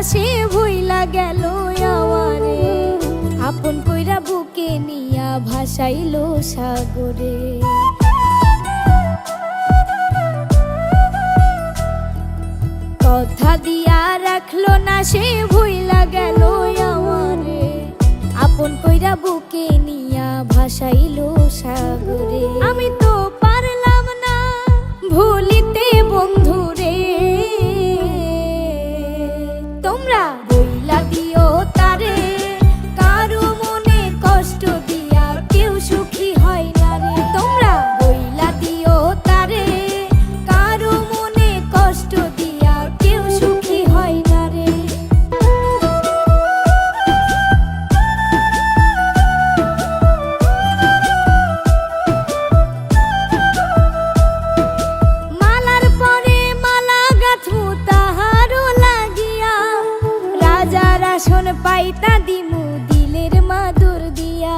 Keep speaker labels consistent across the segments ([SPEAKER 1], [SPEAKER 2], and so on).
[SPEAKER 1] ভুইলা গেল আপন কইরা বুকে নিয়া ভাসাইল সাগরে। কথা দিয়া রাখল না সে ভুইলা গেল আমারে আপন কইরা বুকে নিয়া ভাসাইল সাগরে। আমি তো পারলাম না ভুলি পাইতা দিমু দিলের মাদুর দিয়া।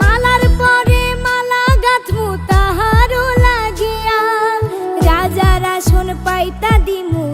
[SPEAKER 1] মালার পরে মালা গাঁথমু তাহারও লাগিয়া। রাজার আসন পাইতা দিমু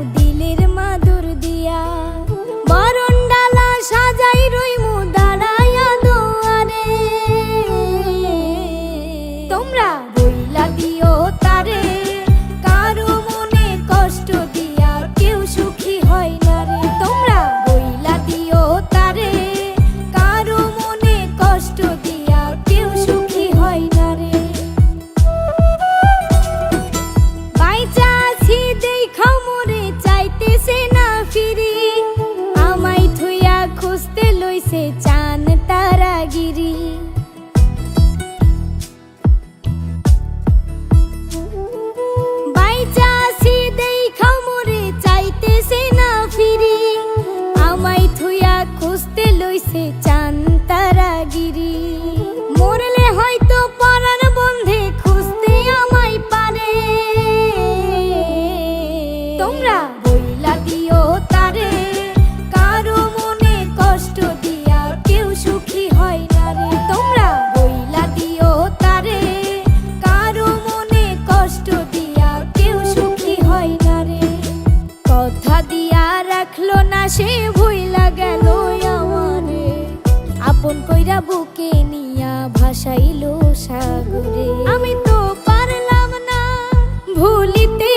[SPEAKER 1] কথা দিয়া রাখল না, সে ভুইলা গেল আমারে আপন কইরা বুকে নিয়া ভাসাইলো সাগরে। আমি তো পারলাম না ভুলিতে